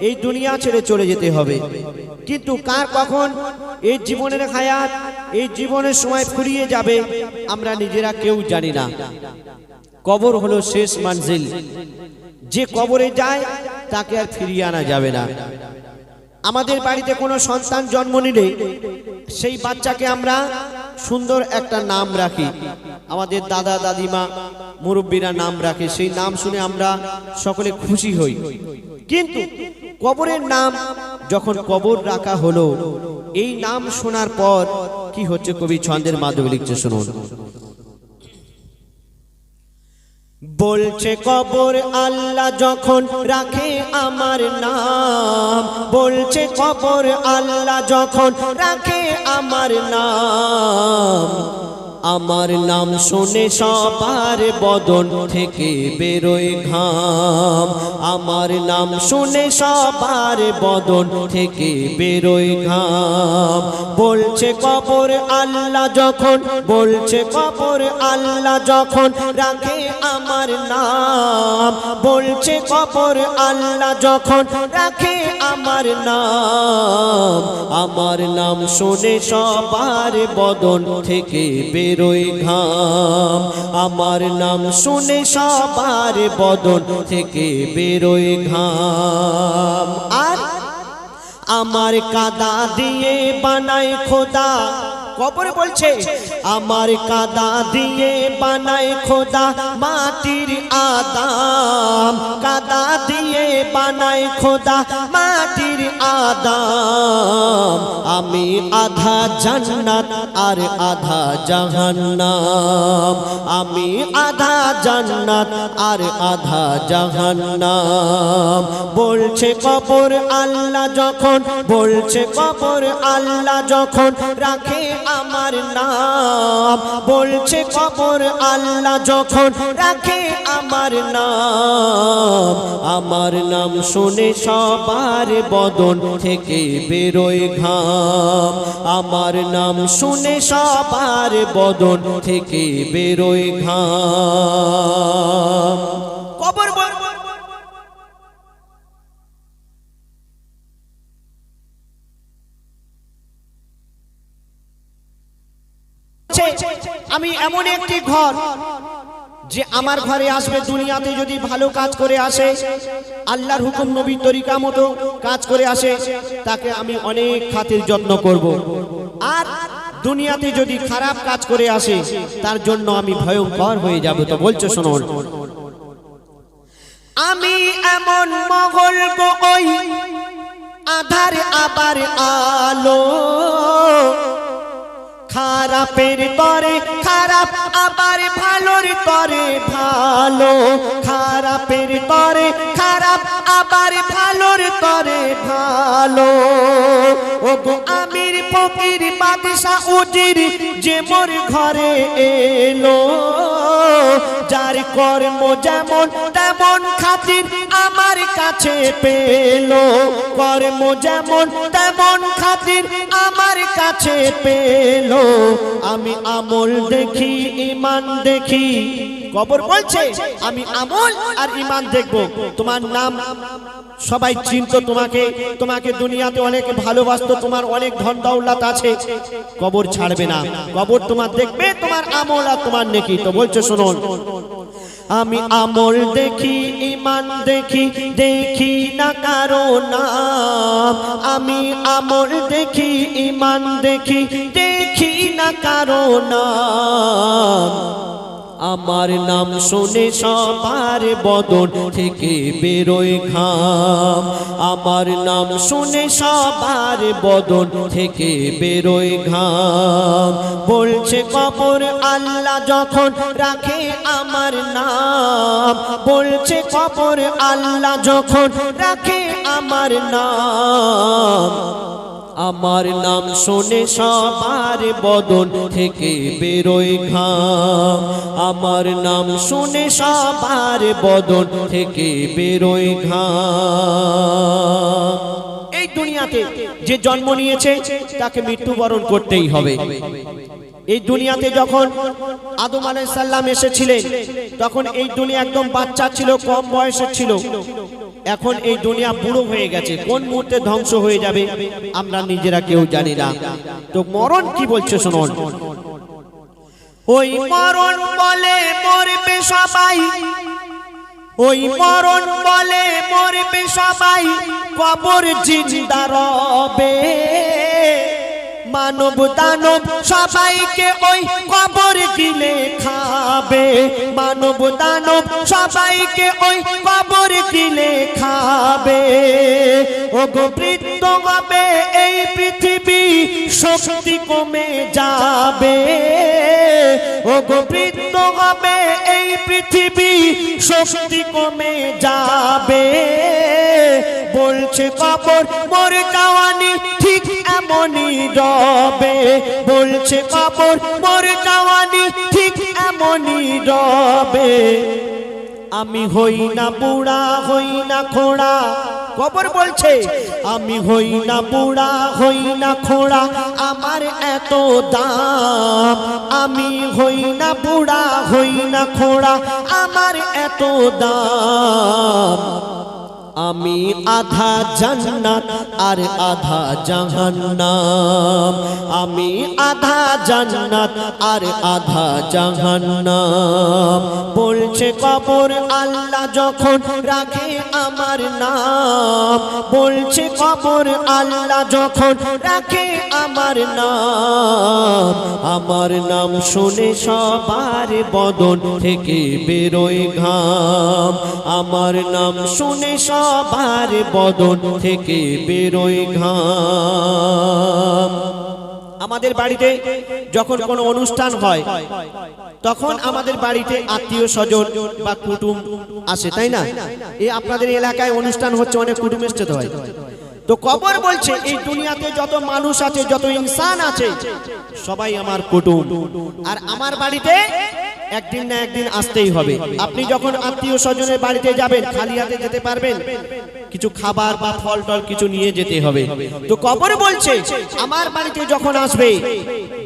এই দুনিয়া ছেড়ে চলে যেতে হবে। কিন্তু কার কখন এই জীবনের হায়াত, এই জীবনের সময় ফুরিয়ে যাবে, আমরা নিজেরা কেউ জানি না। কবর হলো শেষ মানজিল। যে কবরে যায়, তাকে আর ফিরিয়ে আনা যাবে না। আমাদের বাড়িতে কোনো সন্তান জন্ম নিলে, সেই বাচ্চাকে আমরা সুন্দর একটা নাম রাখি। আমাদের দাদা, দাদিমা, মুরব্বীরা নাম রাখে। সেই নাম শুনে আমরা সকলে খুশি হই। কিন্তু কবরের নাম যখন কবর রাখা হলো, এই নাম শোনার পর কি হচ্ছে কবি ছন্দের মাধ্যমে লিখছে শুনুন। বলছে, কবর আল্লাহ যখন রাখে আমার নাম, বলছে, কবর আল্লাহ যখন রাখে আমার নাম আমার নাম শুনে সবার বদন থেকে বেরোয় ঘাম। আমার নাম শুনে সবার বদন থেকে বেরোয় ঘাম। বলছে কবর আল্লাহ যখন, বলছে কবর আল্লাহ যখন রাখে আমার নাম। বলছে কবর আল্লাহ যখন রাখে আমার নাম। আমার নাম শুনে সবার বদন থেকে বেরোয় ঘাম। আমার নাম শুনে সবার বদন থেকে বেরোয় ঘাম। আর আমার কাদা দিয়ে বানায় খোদা। কবরে বলছে, আমার কাদা দিয়ে বানায় খোদা মাটির আদাম। কাদা দিয়ে বানায় খোদা মাটির আদাম। আমি আধা জান্নাত আর আধা জাহান্নাম। আমি আধা জান্নাত আর আধা জাহান্নাম। বলছে কবর আল্লাহ যখন, বলছে কবর আল্লাহ যখন রাখে আমার নাম। বলছে কবর আল্লাহ যখন রাখে আমার নাম। আমার নাম শুনে সবার বদন থেকে বেরোয় ঘাম। আমার নাম শুনে সবার বদন থেকে বেরোয় ঘাম। আমি এমন একটি ঘর যে আমার ঘরে আসবে দুনিয়াতে যদি ভালো কাজ করে আসে, আল্লাহর হুকুম নবী তরিকা মতো কাজ করে আসে, তাকে আমি অনেক খাতির যত্ন করব। আর দুনিয়াতে যদি খারাপ কাজ করে আসে, তার জন্য আমি ভয়ঙ্কর হয়ে যাব। তো বলছো শুনুন আমি এমন মহল ওই আধার আবার আলো। খারাপের তরে খারাপ আবার ভালোর তরে ভালো। খারাপের তরে খারাপ আবার ভালোর তরে ভালো। ও গো আমির ফকির বাদশা উজির যে মোর ঘরে এলো। যার কর্ম যেমন তেমন খাতির আমার কাছে পেল। কর্ম যেমন তেমন খাতির আমার কাছে পেল। আমি আমল দেখি ইমান দেখি। কবর বলছে, আমি আমল আর ইমান দেখব। তোমার নাম সবাই চিনত তোমাকে। তোমাকে দুনিয়াতে অনেক ভালোবাসতো, তোমার অনেক ধন দৌলত আছে। কবর ছাড়বে না। কবর তোমার দেখবে, তোমার আমল আর তোমার নেকি। তো বলছো, শুনুন। আমি আমল দেখি ইমান দেখি দেখি না কারও নাম। আমি আমল দেখি ইমান দেখি দেখি না কারও নাম। আমার নাম শুনে সবার বদন থেকে বেরোয় ঘাম। আমার নাম শুনে সবার বদন থেকে বেরোয় ঘাম। বলছে কবর আল্লাহ যখন রাখে আমার নাম। বলছে কবর আল্লাহ যখন রাখে আমার নাম। আমার নাম শোনে সবার বদন থেকে বেরোয় ঘাম। আমার নাম শোনে সবার বদন থেকে বেরোয় ঘাম। এই দুনিয়াতে যে জন্ম নিয়েছে, তাকে মৃত্যুবরণ করতেই হবে। এই দুনিয়াতে যখন আদম আলাইসাল্লাম এসেছিলেন, তখন এই দুনিয়া একদম বাচ্চা ছিল, কম বয়সের ছিল। এখন এই দুনিয়া বুড়ো হয়ে গেছে। কোন মুহূর্তে ধ্বংস হয়ে যাবে, আমরা নিজেরা কেউ জানি না। তো মরণ কি বলছে শুনুন। ওই মরণ বলে মরবে সবাই। ওই মরণ বলে মরবে সবাই। কবর জিন্দা রবে। মানব দানব, সবাইকে ওই কবর দিলে খাবে। মানব, দানব, সবাইকে ওই কবর দিলে খাবে। ও গো বৃত্ত হবে এই পৃথিবী, শক্তি কমে যাবে। ও গো বৃত্ত হবে এই পৃথিবী, শক্তি কমে যাবে। বলছে কবর মোর গাওয়ানি ঠিক এমনই রবে। বলছে কবর মোর গাওয়ানি ঠিক এমনই রবে। আমি হই না বুড়া, হই না খোড়া। কবর বলছে, আমি হই না বুড়া, হই না খোড়া, আমার এত দাম। আমি হই না বুড়া, হই না খোড়া, আমার এত দাম। আমি আধা জান্নাত আর আধা জাহান্নাম। আমি আধা জান্নাত আর আধা জাহান্নাম। বলছে কবর আল্লাহ যখন রাখে আমার নাম। বলছে কবর আল্লাহ যখন রাখে আমার নাম। আমার নাম শুনে সবার বদন থেকে বেরোয় ঘাম। আমার নাম শুনে সবার বদন থেকে বেরোয় ঘাম। আমাদের বাড়িতে যখন কোনো অনুষ্ঠান হয়, তখন আমাদের বাড়িতে আত্মীয় স্বজন বা কুটুম আসে, তাই না? এই আপনাদের এলাকায় অনুষ্ঠান হচ্ছে, অনেক কুটুম এসছে তো হয় তো কবর বলছে, এই দুনিয়াতে যত মানুষ আছে, যত ইনসান আছে, সবাই আমার কুটুম। আর আমার বাড়িতে একদিন না একদিন আসতেই হবে। আপনি যখন আত্মীয় স্বজনের বাড়িতে যাবেন, খালি হাতে যেতে পারবেন। কিছু খাবার বা ফল টল কিছু নিয়ে যেতে হবে। তো কবর বলছে, আমার বাড়িতে যখন আসবে,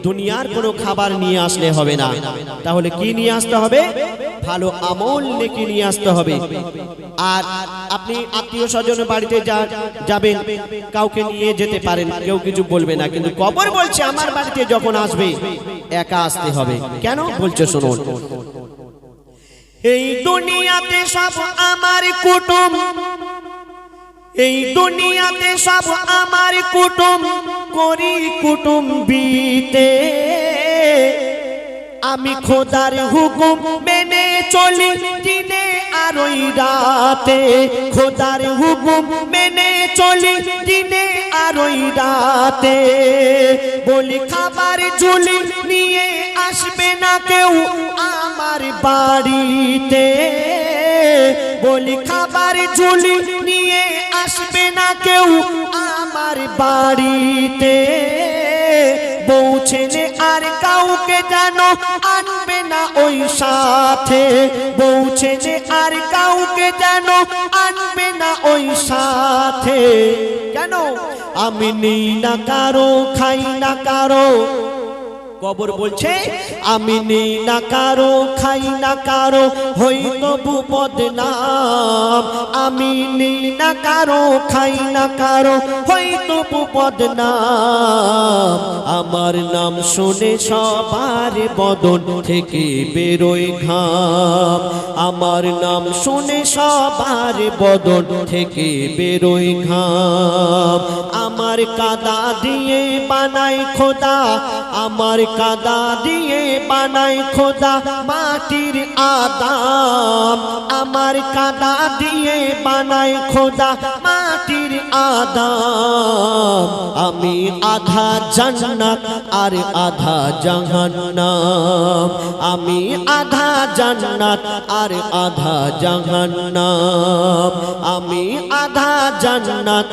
দুনিয়ার কোনো খাবার নিয়ে আসলে হবে না। তাহলে কি নিয়ে আসতে হবে? ভালো আমল নেকি নিয়ে আসতে হবে। আর আপনি আত্মীয় স্বজনের বাড়িতে যাবেন, কাউকে নিয়ে যেতে পারেন, কেউ কিছু বলবে না। কিন্তু কবর বলছে, আমার বাড়িতে যখন আসবে, একা আসতে হবে। কেন বলছে শুনুন। এই দুনিয়াতে সব আমার কুটুম। এই দুনিয়াতে সব আমার কুটুম, করি কুটুম বিতে। আমি খোদার হুকুম মেনে চলি দিনে আর ওই রাতে। খোদার হুকুম মেনে চলি দিনে আর ওই রাতে। বলি খাবার ঝুলি নিয়ে আসবে না কেউ আমার বাড়িতে। বলি খাবার ঝুলি নিয়ে আসবে না কেউ আমার বাড়িতে। আর কাউকে যেন আনবে না ওই সাথে। বউ ছেলে আর কাউকে যেন আনবে না ওই সাথে। কেন? আমি নেই না কারও, খাই না কারও। কবর বলছে আমি নেই না কারও, খাই না কারও, হই তবু বদনাম। আমি নেই না কারও, খাই না কারও, হই তবু বদনাম। আমার নাম শুনে সবার বদন থেকে বেরোয় ঘাম। আমার নাম শুনে সবার বদন থেকে বেরোয় ঘাম। আমার কাদা দিয়ে বানাই খোদা। আমার কাদা দিয়ে বানাই খোদা মাটির আদাম। আমার কাদা দিয়ে বানাই খোদা মাটির আদাম। আমি আধা জান্নাত আর আধা জাহান্নাম। আমি আধা জান্নাত আর আধা জাহান্নাম। আমি আধা জান্নাত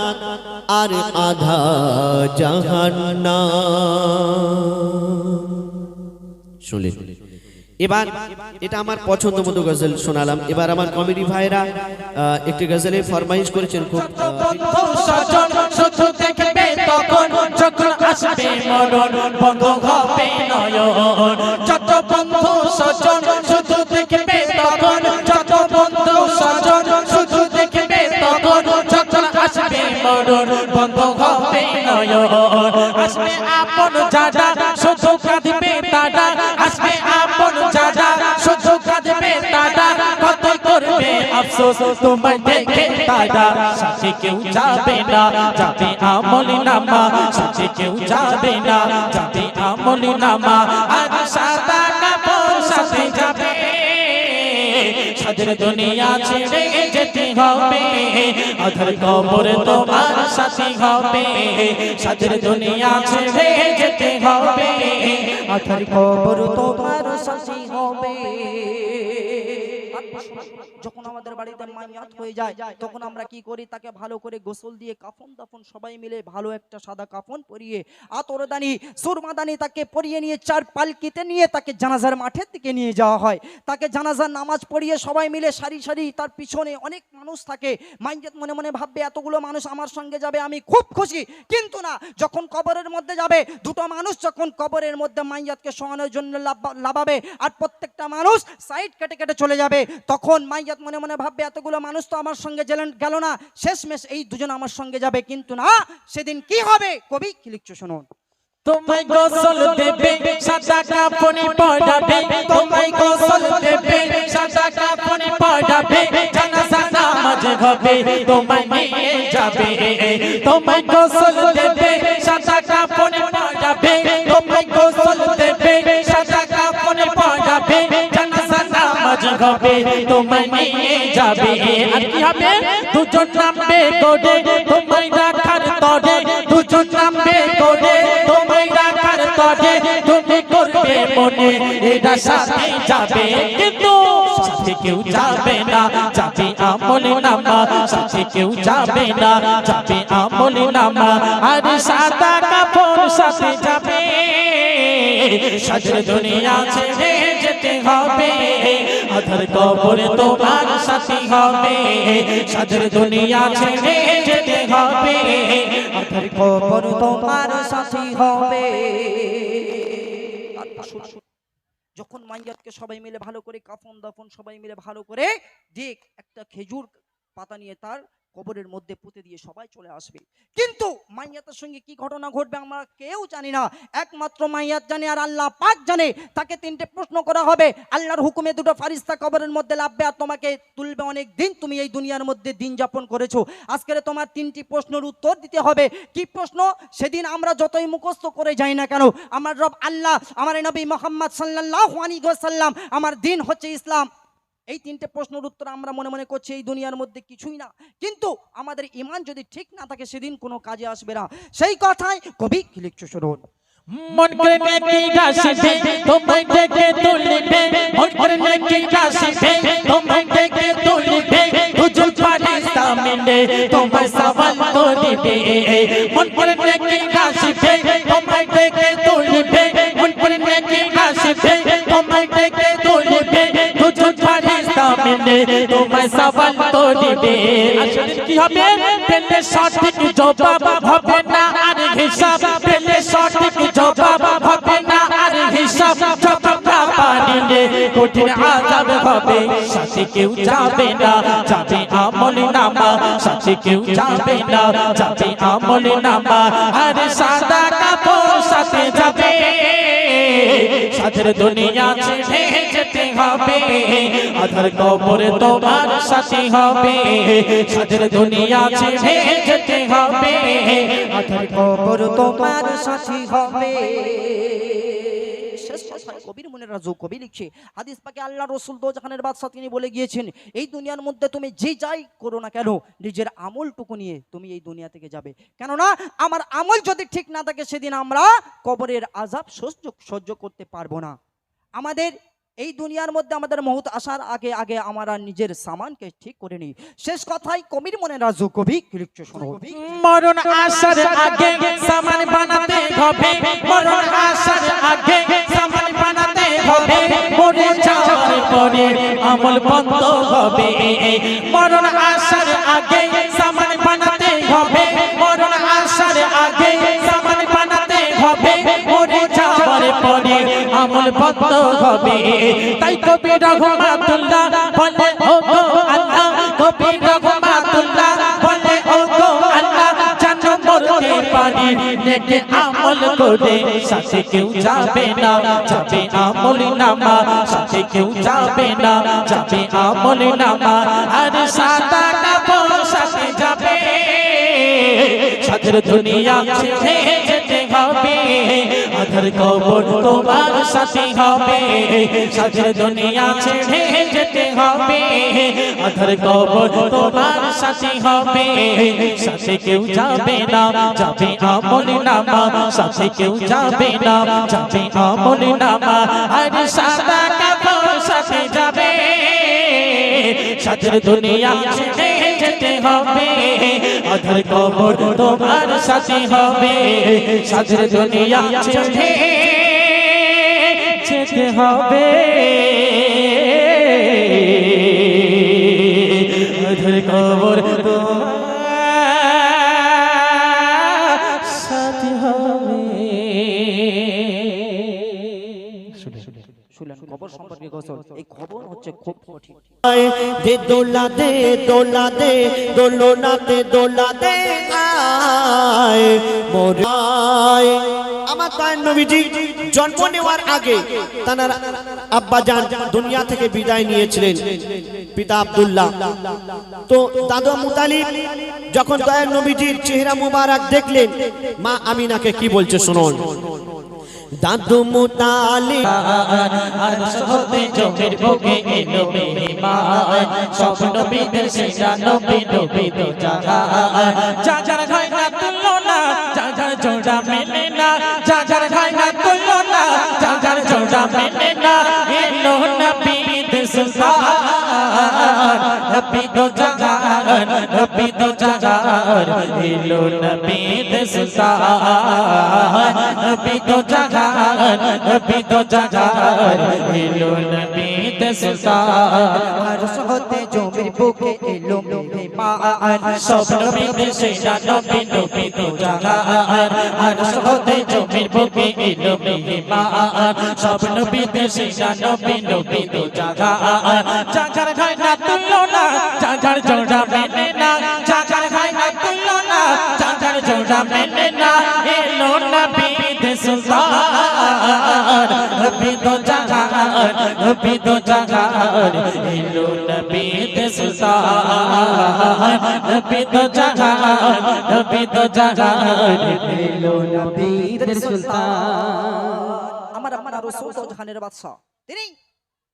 আর আধা জাহান্নাম। শুনলে? এবার এটা আমার পছন্দ মতো গজল শোনালাম। এবার আমার কমেডি ভাইরা একটি গজলে ফরমাইশ করেছেন খুব যত বন্ধু স্বজন শুধু দেখবে তখন আসবে আপন যারা শুধু কাঁদবে দাদা। আসবে আপন যারা শুধু কাঁদবে দাদা। কত করবে আফসোস তোমায় দেখে দাদা। সাথে কেউ যাবে না, যাতে আমল নামা। সাথে কেউ যাবে না, যাতে আমল নামা। আর সাদা সাদের দুনিয়া ছেড়ে যেতে হবে। আধার কবর তোমার সাথী হবে। সাদের দুনিয়া ছেড়ে যেতে হবে। আধার কবর তোমার সাথী হবে। আমাদের বাড়িতে মাইয়াত হয়ে যায়, তখন আমরা কি করি? তাকে ভালো করে গোসল দিয়ে কাফন দাফন সবাই মিলে ভালো একটা সাদা কাফন পরিয়ে আতরদানি সুরমাদানি তাকে পরিয়ে নিয়ে চার পালকিতে নিয়ে তাকে জানাজার মাঠের দিকে নিয়ে যাওয়া হয়। তাকে জানাজার নামাজ পড়িয়ে সবাই মিলে সারি সারি তার পিছনে অনেক মানুষ থাকে। মাইয়াত মনে মনে ভাববে, এতগুলো মানুষ আমার সঙ্গে যাবে, আমি খুব খুশি। কিন্তু না, যখন কবরের মধ্যে যাবে, দুটো মানুষ যখন কবরের মধ্যে মাইয়াতকে শোয়ানোর জন্য লাভাবে, আর প্রত্যেকটা মানুষ সাইড কেটে কেটে চলে যাবে, তখন মাইয়াত মনে মনে ভাববে, এতগুলো মানুষ তো আমার সঙ্গে গেল না, শেষমেশ এই দুজন আমার সঙ্গে যাবে। কিন্তু না, সেদিন কি হবে? কবি কি লিখছো শুনুন। তোমায় গোসল দেবে, সাদা কাপড়ে পড়াবে। তোমায় গোসল দেবে, সাদা কাপড়ে পড়াবে। জানাজা নামাজ হবে তোমায় নিয়ে যাবে। তোমায় গোসল দেবে, সাদা কাপড়ে পড়াবে। তোমায় গোসল হবে, তোমায় নিয়ে যাবে। আর কি হবে? দুজন নামবে গোডে তোমায় রাখার তরে। দুজন নামবে গোডে তোমায় রাখার তরে। তুমি করবে মনে, এরা সাথে যাবে। কিন্তু সাথে কেউ যাবে না, যাবে আমল নামা। সাথে কেউ যাবে না, যাবে আমল নামা। আর সাদা কাপড় সাথে যাবে। সাজের দুনিয়া ছেড়ে যেতে হবে। আধার কবরে তোমার সাথী হবে। সাজের দুনিয়া ছেড়ে যেতে হবে। আধার কবর তোমার সাথী হবে। যখন মাইয়াতকে সবাই মিলে ভালো করে কাফন দাফন সবাই মিলে ভালো করে যে একটা খেজুর পাতা নিয়ে তার কবরের মধ্যে পুঁতে দিয়ে সবাই চলে আসবে। কিন্তু মাইয়াতের সঙ্গে কি ঘটনা ঘটবে আমরা কেউ জানি না। একমাত্র মাইয়াত জানে আর আল্লাহ পাক জানে। তাকে তিনটে প্রশ্ন করা হবে। আল্লাহর হুকুমে দুটো ফারিস্তা কবরের মধ্যে লাভবে আর তোমাকে তুলবে অনেক দিন তুমি এই দুনিয়ার মধ্যে দিন যাপন করেছ। আজকের তোমার তিনটি প্রশ্নের উত্তর দিতে হবে। কি প্রশ্ন? সেদিন আমরা যতই মুখস্থ করে যাই না কেন, আমার রব আল্লাহ, আমার নবী মোহাম্মদ সাল্লাহ সাল্লাম আমার দিন হচ্ছে ইসলাম। এই তিনটে প্রশ্নের উত্তর আমরা মনে মনে করছি এই দুনিয়ার মধ্যে কিছুই না। কিন্তু আমাদের ইমান যদি ঠিক না থাকে, সেদিন কোনো কাজে আসবে না। সেই কথাই কবি লিখছো শুনুন? তোমায় তোমায় মিলে তোমায় সওয়াল করিবে আসলে কি হবে? পেলে সঠিক জবাব হবে না, আর হিসাব। পেলে সঠিক জবাব হবে না, আর হিসাব। না পারিলে কঠিন আজাব হবে। সাথে কেউ যাবে না, যাবে আমল নামা। সাথে কেউ যাবে না, যাবে আমল নামা। আর সাদা কাপড় সাথে যাবে। সাথের দুনিয়া ছেড়ে যেতে হবে। আধার কবরে তোমার সাথে হবে। সাথের দুনিয়া ছেড়ে যেতে হবে। আধার কবর তোমার সাথে হবে। কবির মনে রাজু, কবি লিখছে, হাদিস পাকে আল্লাহ রসুল দোজাহানের বাদশাহ তিনি বলে গিয়েছেন, এই দুনিয়ার মধ্যে তুমি যে যাই করো না কেন, নিজের আমলটুকু নিয়ে তুমি এই দুনিয়া থেকে যাবে। কেননা, আমার আমল যদি ঠিক না থাকে, সেদিন আমরা কবরের আজাব সহ্য সহ্য করতে পারব না। আমাদের এই দুনিয়ার মধ্যে আমাদের মহৎ আসার আগে আগে আমরা নিজের সামানকে ঠিক করে নিই। শেষ কথাই কবির মনে রাজু, কবি লিখছো শোনো। মরণ আসার আগে সামান বানাতে হবে। মরণ আসার আগে সামান বানাতে হবে। মরে যাওয়ার পরে আমল বন্ধ হবে। মরণ আসার আগে সামান বানাতে হবে। মরণ আসার আগে সামান বানাতে হবে। আমল বন্ধ হবে। তাই কবি রহমাতুল্লাহ বলে, ও গো আল্লাহ, কবি রহমাতুল্লাহ বলে, ও গো আল্লাহ, জানো মরতে পারি। নেটে আমল করে সাথে কেউ যাবে না, যাবে আমল নামা। সাথে কেউ যাবে না, যাবে আমল নামা। আর সাদা কাপড় সাথে যাবে। সাথের দুনিয়া ছেড়ে হবে। আধার কবর তোমার সাথে হবে। সাথের দুনিয়া ছেড়ে যেতে হবে। আধার কবর তোমার সাথে হবে। সাথে কেউ যাবে না, যাবে আমল নামা। সাথে কেউ যাবে না, যাবে আমল নামা। আর সাদা কাপড় সাথে যাবে। সাথের দুনিয়া ছেড়ে যেতে হবে অধর কবর তোমার সাথে হবে সাথের দুনিয়া ছেড়ে যেতে হবে। গোসল এই খবর হচ্ছে খুব কঠিন। দে দোলা দে দোলা দে দোলনাতে দোলা দে, আয়, মোর আয়। আমার তার নবীজি জন্ম নেওয়ার আগে তার আব্বা জান দুনিয়া থেকে বিদায় নিয়েছিলেন, পিতা আব্দুল্লাহ। তো দাদা মুতালিব, যখন দয়ার নবীজির চেহারা মুবারক দেখলেন, মা আমিনাকে কি বলছে শুনুন। দাদু মুতালিব আর জমির ভোগে এলো মেহমান। সব নবীদের সেটা নবী নবী তো জাগা যা যার খাই না তুললো না যা যার জোড়া মেলে না। যা যার খাই না তুললো না যা যার জোড়া মেলে সুলতান, নবী তো জাগা নবী তো জাগা এলো নবী সুলতান, নবী তো জাগা নবী তো জাগা এলো নবী এলো মেহমান স্বপ্ন বিদেশে নবী নবী তো জাগা আর সহতে জমির বুকে এলো মেহমান স্বপ্ন বিদেশে নবী নবী তো জাগা জাগার খাই না তুললো না জাগার জোড়া মেলে না। জাগার খাই না তুললো না জাগার জোড়া মেলে না। এলো নবী সুলতান। নবী তো জাগা নবী তো জাগা এলো নবী তিনি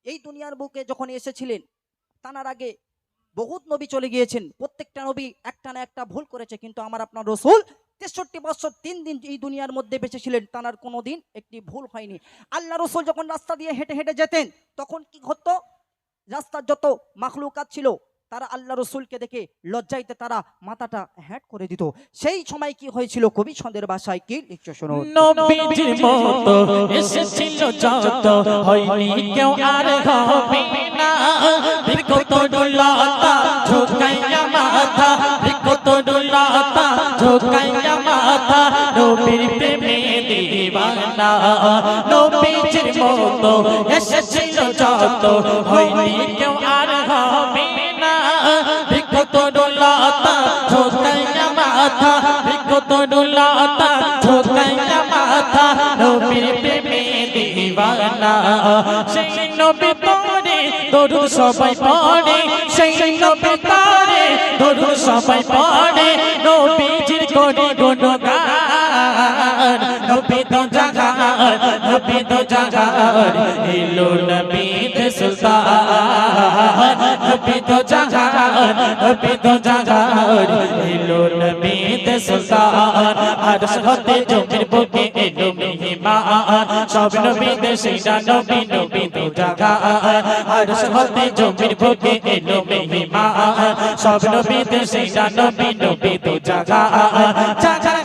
এই দুনিয়ার বুকে যখন এসেছিলেন তার আগে বহুত নবী চলে গিয়েছেন। প্রত্যেকটা নবী একটা না একটা ভুল করেছে, কিন্তু আমার আপনার রসুল তেষট্টি বছর তিন দিন এই দুনিয়ার মধ্যে বেঁচে ছিলেন তার কোনো দিন একটি ভুল হয়নি। আল্লাহ রসুল যখন রাস্তা দিয়ে হেঁটে হেঁটে যেতেন, তখন কি হতো? রাস্তার যত মাখলুকাত ছিল তারা আল্লাহ রসুলকে দেখে লজ্জাইতে তারা মাথাটা হ্যাট করে দিত। সেই সময় কি হয়েছিল? কবি ছন্দের ভাষায় কি লিখছে শুনুন নবীজির মতো এসেছিল যত হয়নি কেউ আর হবে না। কত ডুলাতা ঝোকাইয়া মাথা। কত ডুলাতা ঝোকাইয়া মাথা। নবীর প্রেমে দিবানা। নবীজির মতো এসেছিল যত হয়নি কেউ আর ডুলাতা ঝোকাইয়া মাথা কত ডোলাতা ঝোকাইয়া মাথা, নবীর প্রেমে দিবানা। সেই নবী তোরে দরুদ সবাই পড়ে, সেই নবী তোরে দরুদ সবাই পড়ে, নবীজির করে গুণগান। নবী তো জাগার নবী তো জাগার, এলো নবী সুলতান। নবী তো জাগার নবী তো জাগার, এলো নবী সুলতান। আর হতে জমির বুকে এলো মেহমান। সব নবী দেশিনা নবী নবী তো জাগার। আর হতে জমির বুকে এলো মেহমান। সব নবী দেশিনা নবী নবী তো জাগার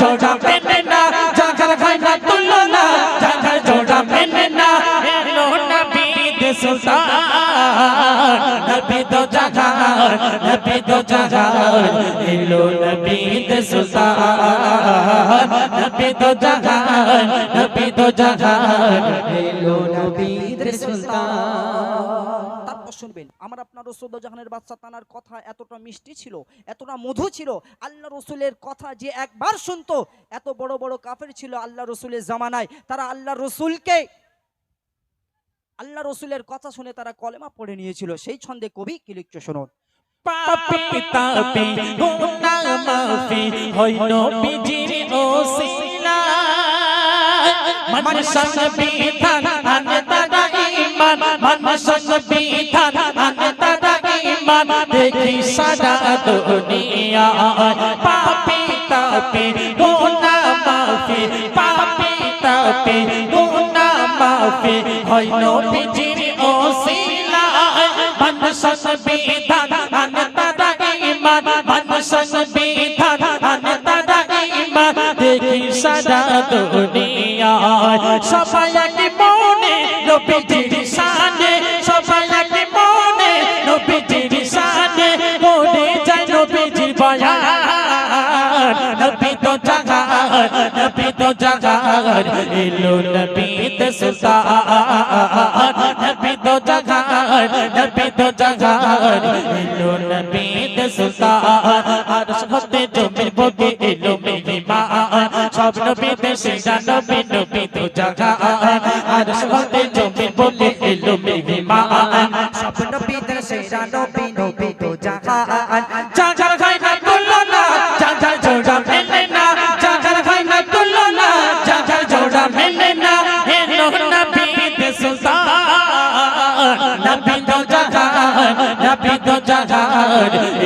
জোড়া মেনে না, জাগার খাই না তুললো না, জাগার জোড়া মেনে না, এলো নবী সুলতান, নবী তো জাগার, নবী তো জাগার, এলো নবী সুলতান নবী সুলতান। শুনবেন। আমার আপনার রসুল জাহানের বাচ্চা তানার কথা এতটা মিষ্টি ছিল, এতটা মধু ছিল, আল্লাহ রসুলের কথা যে একবার শুনতো, এত বড় বড় কাফের ছিল আল্লাহ রসুলের জামানায়। তারা আল্লাহ রসুলকে, আল্লাহ রসুলের কথা শুনে তারা কলেমা পড়ে নিয়েছিল, সেই ছন্দে কবি কি শুনুন? পাপি তাপি গুনা মাফি ইমান, মন সঙ্গ বিধান তারা ইমান। দেখি সারা দুনিয়া, পাপি তাপি, গুনা মাফি, পাপি তাপি, গুনা মাফি। হয় নবীজির ওসিলা, মন সঙ্গ বিধান আনে ইমান। মন সঙ্গ বিধান আনে ইমান। দেখি সারা দুনিয়া, সবাই জাগার, এলো নবী সুলতান। নবী তো জাগার নবী তো জাগার। এলো সব নবী নবী নবী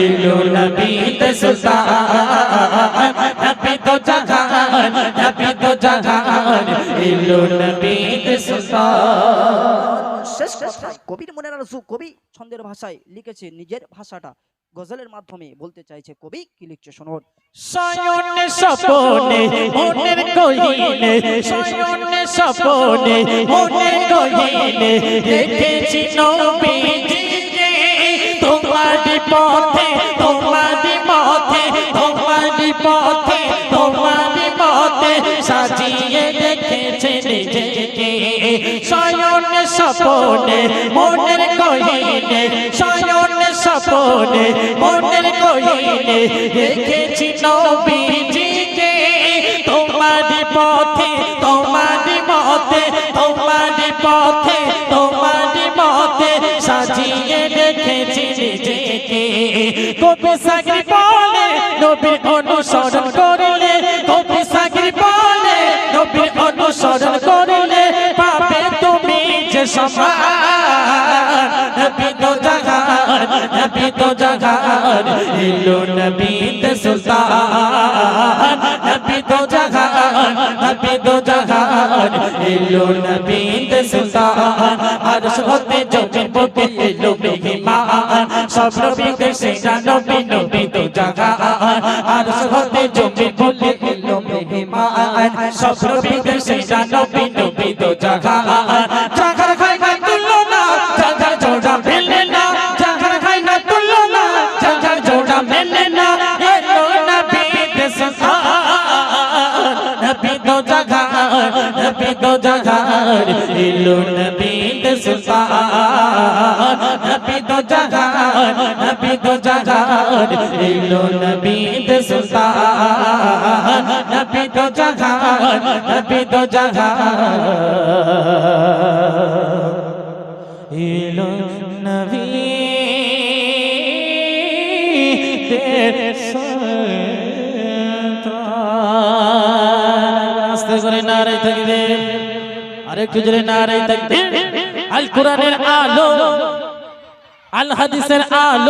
জাগার এলো নবী তে সুলতান নবী তো জাগার নবী তো জাগার এলো নবী তে সুলতান শেষ কথায় কবির আরজু কবি ছন্দের ভাষায় লিখেছে নিজের ভাষাটা গজলের মাধ্যমে বলতে চাইছে কবি কি লিখছে শুনুন শয়নে স্বপনে মনের কহিলে শয়নে স্বপনে মনের কহিলে দেখেছি নবীজিকে তোমারি পথে তোমারি পথে তোমারি পথে তোমারি পথে সাজিয়ে দেখেছে নিজেকে। শয়নে সপনে মনের কহিনে শয়নে সপনে মনের কহিনে দেখেছি নবীজিকে কবি সাগরি বলে নবীর অনুসরণ করলে কবি সাগরি বলে নবীর অনুসরণ করলে পাবে তুমি যে সমান, নবী তো জাগার নবী তো জাগার এলো নবী সুলতান, নবী তো জাগার নবী তো জাগার এলো নবী সুলতান। আর হতে জমিন পথে এলো মেহমান সব নবীতে সেরা নবী নবী তো জাগার আর হতে জমিন পথে এলো মেহমান সব নবীতে সেরা নবী নবী তো জাগার জাগার খাই খাই তুললো না জাগার জোড়া ফেলে না। জাগার খাই না তুললো না জাগার জোড়া মেলে না। এলো নবী সুলতান নবী তো জাগার নবী তো তে সুলতান নবী তো জাগার নবী তো জাগার এলো নবী সুলতান নবী তো জাগার নবী তো জাগার এলো নবী আস্তে করে নারাই থাকবে। আরেকটু জোরে নারাই থাকবে। আল কোরআনের আলো আল হাদিসের আলো।